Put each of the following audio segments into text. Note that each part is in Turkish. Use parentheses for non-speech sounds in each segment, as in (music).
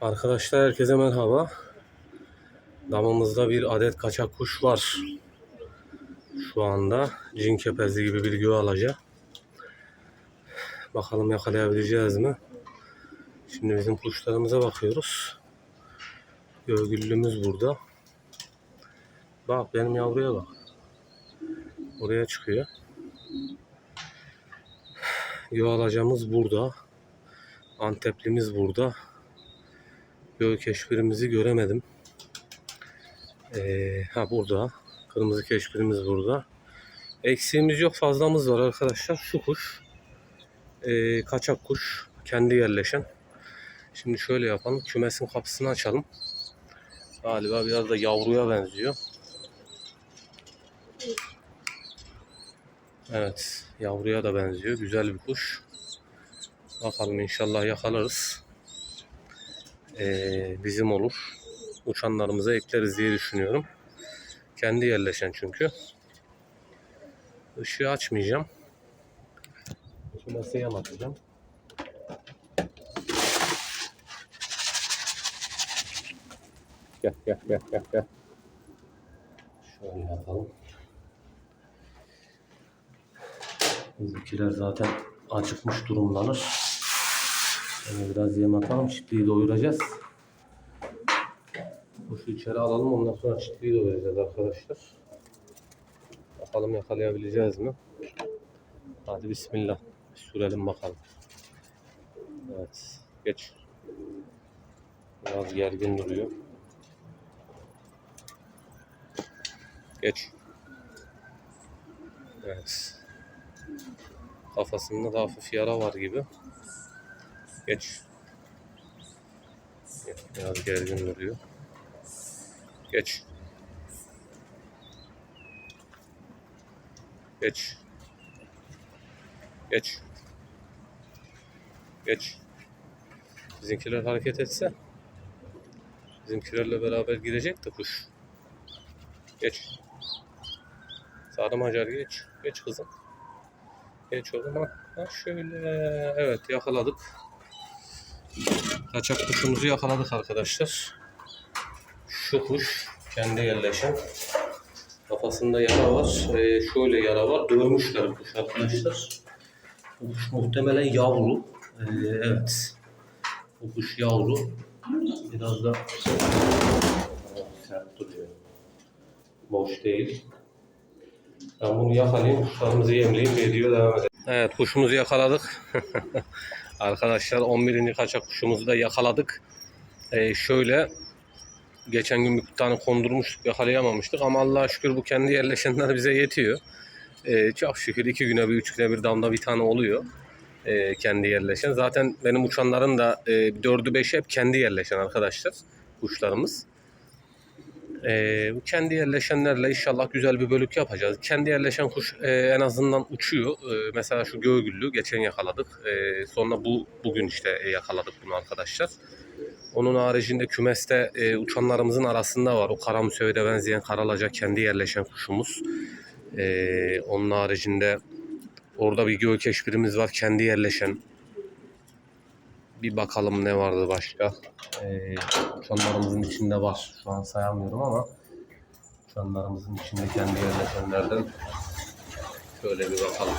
Arkadaşlar herkese merhaba. Damımızda bir adet kaçak kuş var. Şu anda cin kepezi gibi bir göğe alaca. Bakalım yakalayabileceğiz mi? Şimdi bizim kuşlarımıza bakıyoruz. Göğgüllümüz burada. Bak benim yavruya bak. Oraya çıkıyor. Göğe alacamız burada. Anteplimiz burada. Göğe keşfirimizi göremedim. Ee, ha burada. Kırmızı keşfirimiz burada. Eksiğimiz yok fazlamız var arkadaşlar. Şu kuş. ee, kaçak kuş. Kendi yerleşen. Şimdi şöyle yapalım. Kümesin kapısını açalım. Galiba biraz da yavruya benziyor. Evet. Yavruya da benziyor. Güzel bir kuş. Bakalım inşallah yakalarız. Ee, bizim olur. Uçanlarımıza ekleriz diye düşünüyorum. Kendi yerleşen çünkü. Işığı açmayacağım. Kümese yem atacağım. Gel gel gel gel gel. Şöyle yapalım. Bizimkiler zaten acıkmış durumdalar. Şöyle biraz yem atalım. Çiftliği doyuracağız. Kuşu içeri alalım. Ondan sonra çiftliği doyuracağız arkadaşlar. Bakalım yakalayabileceğiz mi? Hadi bismillah. Bir sürelim bakalım. Evet. Geç. Biraz gergin duruyor. Geç. Evet. Kafasında da hafif yara var gibi. Geç. Biraz gergin duruyor. Geç. Geç. Geç. Geç. Bizimkiler hareket etse bizimkilerle beraber girecek de kuş. Geç. Sadım Hacer geç. Geç kızım. Geç o zaman. Ha şöyle. Evet yakaladık. Kaçak kuşumuzu yakaladık arkadaşlar. Şu kuş kendi yerleşen. Kafasında yara var. Ee, şöyle yara var. Dövmüşler kuş arkadaşlar. Bu kuş muhtemelen yavru. Ee, evet. Bu kuş yavru. Biraz da sert duruyor. Boş değil. Ben bunu yakalayayım, kuşlarımızı yemleyeyim video devam edelim. Evet, kuşumuzu yakaladık. (laughs) Arkadaşlar 11. kaçak kuşumuzu da yakaladık. Ee, şöyle geçen gün bir tane kondurmuştuk, yakalayamamıştık ama Allah'a şükür bu kendi yerleşenler bize yetiyor. Ee, çok şükür iki güne bir, üç güne bir damda bir tane oluyor. Ee, kendi yerleşen. Zaten benim uçanların da e, dördü beşi hep kendi yerleşen arkadaşlar. Kuşlarımız. Ee, kendi yerleşenlerle inşallah güzel bir bölük yapacağız. Kendi yerleşen kuş e, en azından uçuyor. E, mesela şu göğgüllü geçen yakaladık. E, sonra bu bugün işte e, yakaladık bunu arkadaşlar. Onun haricinde kümeste e, uçanlarımızın arasında var. O kara müsevvede benzeyen karalaca kendi yerleşen kuşumuz. E, onun haricinde orada bir göğ keşfirimiz var kendi yerleşen. Bir bakalım ne vardı başka. Ee, içinde var. Şu an sayamıyorum ama uçanlarımızın içinde kendi yerleşenlerden şöyle bir bakalım.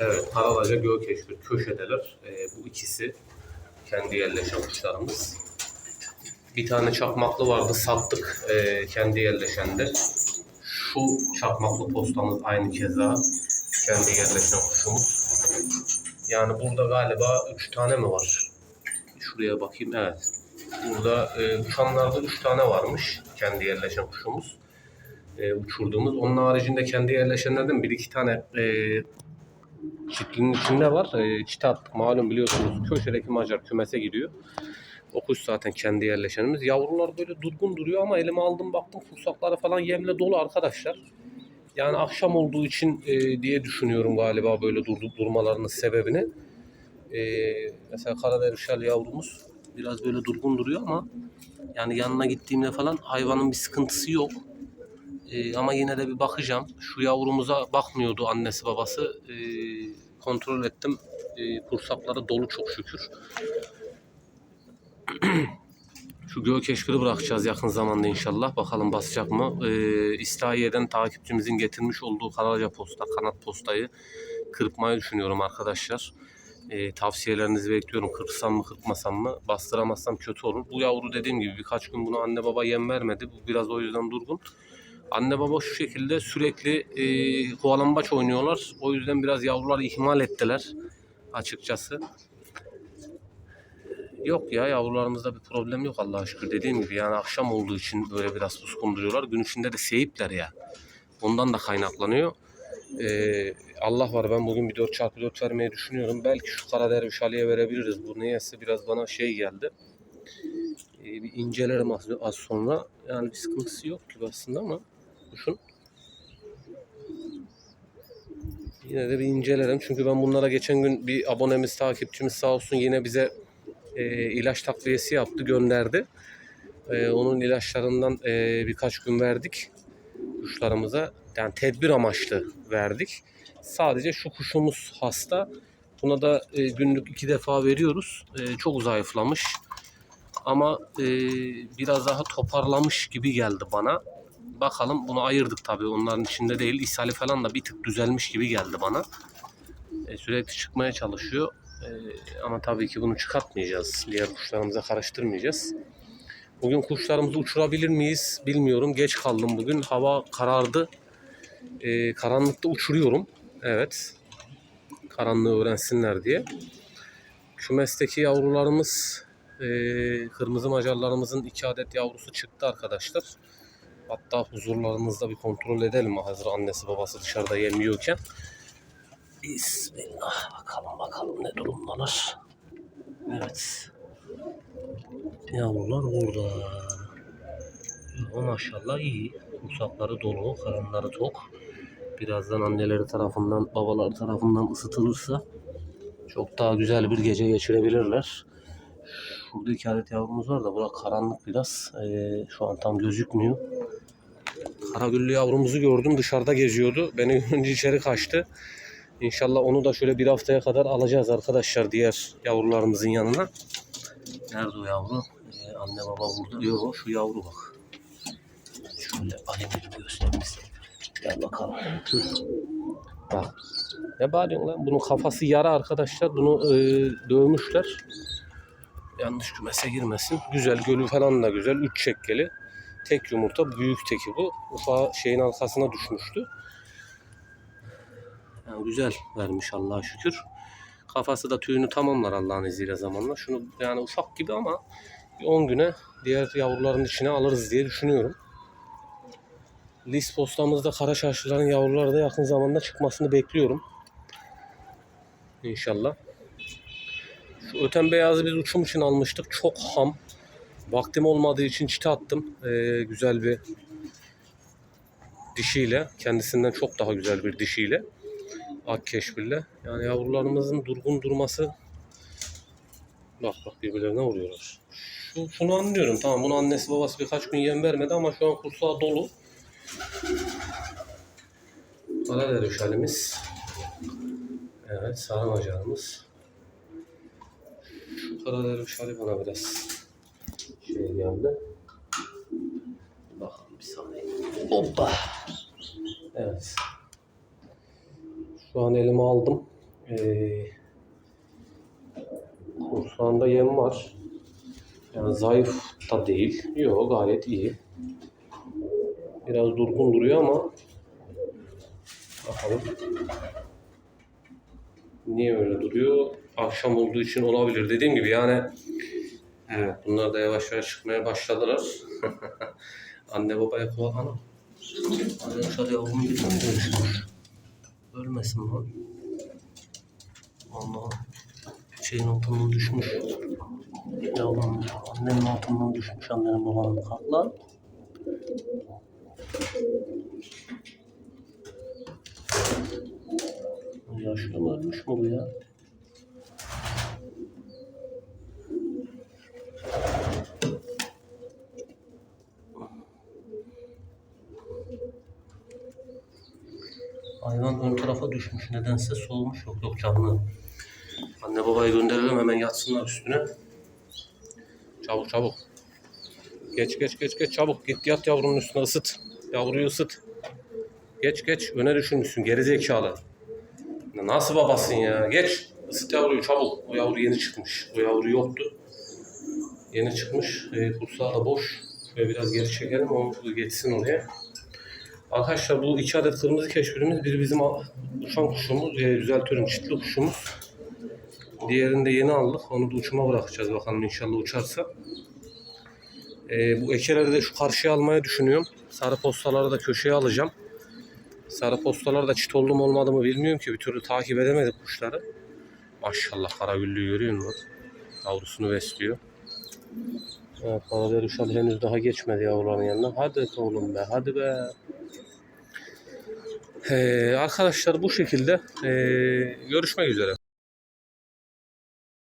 Evet, Karalaca Göğ Keşfir köşedeler. Ee, bu ikisi kendi yerleşen kuşlarımız. Bir tane çakmaklı vardı sattık ee, kendi yerleşende. Şu çakmaklı postamız aynı keza kendi yerleşen kuşumuz. Yani burada galiba 3 tane mi var? Şuraya bakayım. Evet. Burada e, uçanlarda 3 tane varmış. Kendi yerleşen kuşumuz. E, uçurduğumuz. Onun haricinde kendi yerleşenlerden bir iki tane e, çiftliğin içinde var. E, çite attık. Malum biliyorsunuz köşedeki Macar kümese gidiyor. O kuş zaten kendi yerleşenimiz. Yavrular böyle durgun duruyor ama elime aldım baktım kursakları falan yemle dolu arkadaşlar. Yani akşam olduğu için e, diye düşünüyorum galiba böyle durdu, durmalarının sebebini. E, mesela Karadervişal yavrumuz biraz böyle durgun duruyor ama yani yanına gittiğimde falan hayvanın bir sıkıntısı yok. E, ama yine de bir bakacağım. Şu yavrumuza bakmıyordu annesi babası. E, kontrol ettim. E, kursakları dolu çok şükür. (clears throat) Şu keşfiri bırakacağız yakın zamanda inşallah. Bakalım basacak mı? Ee, İslahiye'den takipçimizin getirmiş olduğu Karaca posta, kanat postayı kırpmayı düşünüyorum arkadaşlar. Ee, tavsiyelerinizi bekliyorum. Kırpsam mı kırpmasam mı? Bastıramazsam kötü olur. Bu yavru dediğim gibi birkaç gün bunu anne baba yem vermedi. Bu biraz o yüzden durgun. Anne baba şu şekilde sürekli e, kovalambaç oynuyorlar. O yüzden biraz yavruları ihmal ettiler açıkçası. Yok ya yavrularımızda bir problem yok Allah'a şükür. Dediğim gibi yani akşam olduğu için böyle biraz suskun duruyorlar. Gün içinde de seyipler ya. Ondan da kaynaklanıyor. Ee, Allah var ben bugün bir 4x4 vermeyi düşünüyorum. Belki şu kara derviş Ali'ye verebiliriz. Bu niyeyse biraz bana şey geldi. Ee, bir incelerim az, az sonra. Yani bir sıkıntısı yok gibi aslında ama kuşun. Yine de bir incelerim. Çünkü ben bunlara geçen gün bir abonemiz, takipçimiz sağ olsun yine bize e, ilaç takviyesi yaptı, gönderdi. E, onun ilaçlarından e, birkaç gün verdik kuşlarımıza. Yani tedbir amaçlı verdik. Sadece şu kuşumuz hasta. Buna da e, günlük iki defa veriyoruz. E, çok zayıflamış. Ama e, biraz daha toparlamış gibi geldi bana. Bakalım bunu ayırdık tabii onların içinde değil. İshali falan da bir tık düzelmiş gibi geldi bana. E, sürekli çıkmaya çalışıyor. E, ama tabii ki bunu çıkartmayacağız. Diğer kuşlarımıza karıştırmayacağız. Bugün kuşlarımızı uçurabilir miyiz bilmiyorum. Geç kaldım bugün. Hava karardı. E, karanlıkta uçuruyorum. Evet. Karanlığı öğrensinler diye. Kümesteki yavrularımız e, kırmızı macarlarımızın iki adet yavrusu çıktı arkadaşlar. Hatta huzurlarınızda bir kontrol edelim hazır annesi babası dışarıda yemiyorken. Bismillah bakalım bakalım ne durumdalar. Evet. Yavrular burada. Yo, maşallah iyi. Kursakları dolu, karınları tok. Birazdan anneleri tarafından, babaları tarafından ısıtılırsa çok daha güzel bir gece geçirebilirler. Şurada iki adet yavrumuz var da bura karanlık biraz. Ee, şu an tam gözükmüyor. Karagüllü yavrumuzu gördüm dışarıda geziyordu. Beni görünce içeri kaçtı. İnşallah onu da şöyle bir haftaya kadar alacağız arkadaşlar diğer yavrularımızın yanına. Nerede o yavru? Ee, anne baba burada. Yok şu yavru bak. Şöyle bir göstereyim size. Gel bakalım. Hı. Bak. Ne bağırıyorsun lan? Bunun kafası yara arkadaşlar. Bunu e, dövmüşler. Yanlış kümese girmesin. Güzel gölü falan da güzel. Üç çekkeli. Tek yumurta büyük teki bu. Ufağı şeyin arkasına düşmüştü. Yani güzel vermiş Allah'a şükür. Kafası da tüyünü tamamlar Allah'ın izniyle zamanla. Şunu yani ufak gibi ama bir 10 güne diğer yavruların içine alırız diye düşünüyorum. Lis postamızda kara çarşıların yavruları da yakın zamanda çıkmasını bekliyorum. İnşallah. Şu öten beyazı biz uçum için almıştık. Çok ham. Vaktim olmadığı için çite attım. Ee, güzel bir dişiyle. Kendisinden çok daha güzel bir dişiyle. Ak keşfille. Yani yavrularımızın durgun durması bak bak birbirlerine vuruyorlar. Şu, şunu anlıyorum. Tamam bunu annesi babası birkaç gün yem vermedi ama şu an kursağı dolu. Karadereş halimiz. Evet sarmacağımız. Şu Karadereş hali bana biraz şey geldi. Bakalım bir saniye. Hoppa. Evet. Şu an elime aldım. Ee, kursağında yem var. Yani zayıf da değil. Yok gayet iyi. Biraz durgun duruyor ama bakalım. Niye öyle duruyor? Akşam olduğu için olabilir. Dediğim gibi yani evet bunlar da yavaş yavaş çıkmaya başladılar. (laughs) Anne babaya koy ana. Anne dışarı yavrumu getirmiş. Ölmesin lan. Allah şeyin altından düşmüş. Yavrum annenin altından düşmüş annenin babanın kalk lan. Yaşlı mı ölmüş mü bu ya? Nedense soğumuş. Yok yok canlı. Anne babayı gönderelim hemen yatsınlar üstüne. Çabuk çabuk. Geç geç geç geç çabuk. Git yat yavrunun üstüne ısıt. Yavruyu ısıt. Geç geç. Öne düşürmüşsün geri zekalı. Nasıl babasın ya? Geç. Isıt yavruyu çabuk. O yavru yeni çıkmış. O yavru yoktu. Yeni çıkmış. E, kursağı da boş. Şöyle biraz geri çekelim. O geçsin oraya. Arkadaşlar bu iki adet kırmızı keşfirimiz. Biri bizim uçan kuşumuz. E, düzeltiyorum çitli kuşumuz. Diğerini de yeni aldık. Onu da uçuma bırakacağız bakalım inşallah uçarsa. E, bu ekeleri de şu karşıya almayı düşünüyorum. Sarı postaları da köşeye alacağım. Sarı postalar da çit oldu olmadı mı bilmiyorum ki. Bir türlü takip edemedik kuşları. Maşallah karagüllüyü görüyor musun? Yavrusunu besliyor. Evet, Karader Uşal henüz daha geçmedi yavruların yanına. Hadi oğlum be, hadi be. Ee, arkadaşlar bu şekilde ee, görüşmek üzere.